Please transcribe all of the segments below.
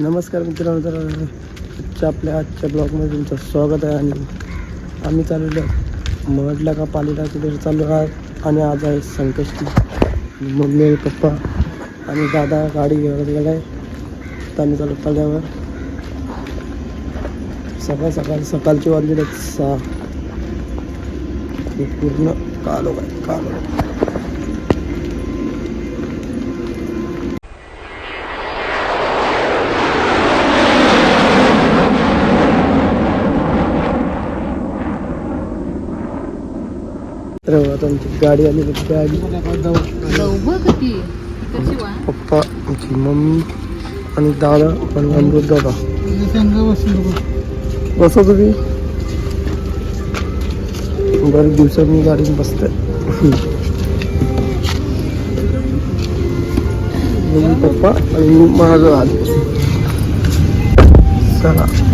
नमस्कार मित्रांनो तर आजच्या आपल्या आजच्या ब्लॉगमध्ये तुमचं स्वागत आहे आणि आम्ही चाललेलो मडला का पालीला तिथे चालू आहात आणि आज आहे संकष्टी. मम्मी पप्पा आणि दादा गाडी घेऊन गेला आहे तर आम्ही चालू तळ्यावर. सकाळ सकाळ सकाळची वाजलेले सहा. हे पूर्ण कालो काय कालो तर आता आमची गाडी आलेली आहे. गाडी. बघ किती कशी वा? पप्पा आमची मम्मी आणि दादा आणि अमृत दादा. बसा तुम्ही. बरेच दिवसांनी गाडीत बसतंय. मम्मी पप्पा आणि मी माझं आलो चला.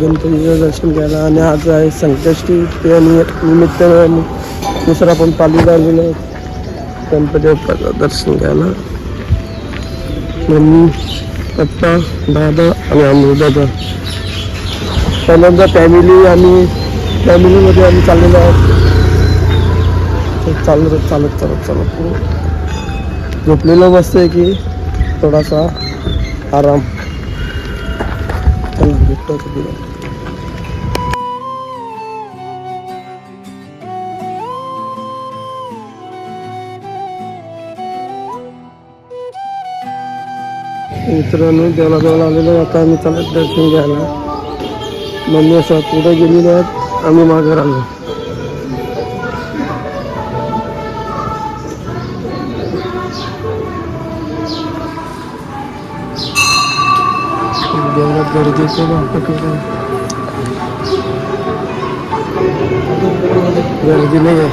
गणपतीचं दर्शन घ्यायला आणि आज आहे संकष्टी ते निमित्त दुसरा पण पालीला आलेलो आहे. गणपती बाप्पाचं दर्शन घ्यायला. मम्मी पप्पा दादा आणि अमृताचा पहिल्यांदा फॅमिली आणि फॅमिलीमध्ये आम्ही चाललेलो आहोत. चालत चालत चालत चालत. झोपलेलं मस्त आहे की थोडासा आराम. चला भेटतो कधी मित्रांनो देवळाजवळ आलेलो आहे. आता आम्ही त्याला दर्शन घ्यायला. मम्मी असं पुढे गेलेलो आहेत. आम्ही मागे राहिलो. देवळात गर्दी आहे बापा केलं गर्दी नाही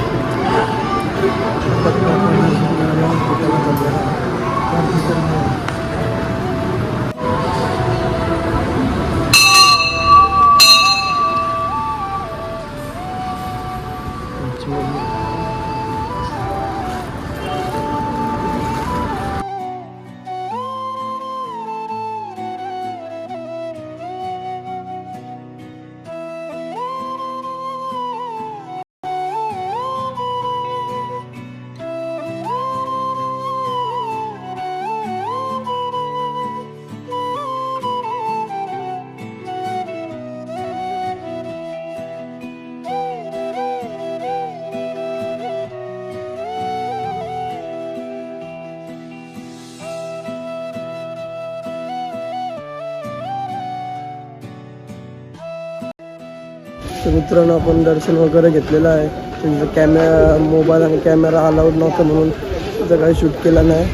तर मित्रांनो आपण दर्शन वगैरे घेतलेलं आहे. त्यांचं कॅमेरा मोबाईल आणि कॅमेरा अलाउड नव्हतं म्हणून तिथं काही शूट केलं नाही.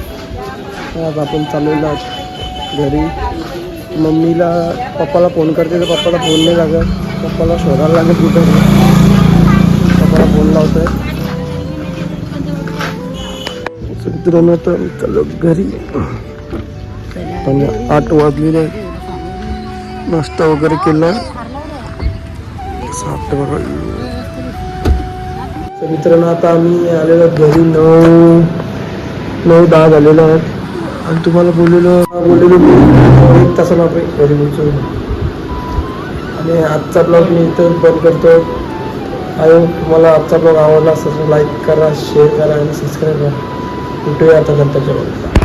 आज आपण चाललेलो आहोत घरी. मम्मीला पप्पाला फोन करते तर पप्पाला फोन नाही लागत. पप्पाला शोधायला लागत कुठं. पप्पाला फोन लावतो आहे मित्रांनो तर चालू घरी. आणि आठ वाजलेले. नाश्ता वगैरे केला. साठ तर मित्रांनो आता आम्ही आलेलो घरी. नऊ नऊ दहा झालेलो आहेत. आणि तुम्हाला बोललेलो बोललेलो एक तासाला आपण घरी बोलतो आणि आजचा ब्लॉग मी इथं बंद करतो. आय तुम्हाला आजचा ब्लॉग आवडला असं लाईक करा शेअर करा आणि सबस्क्राईब करा. कुठे आता नंतर ब्लॉगला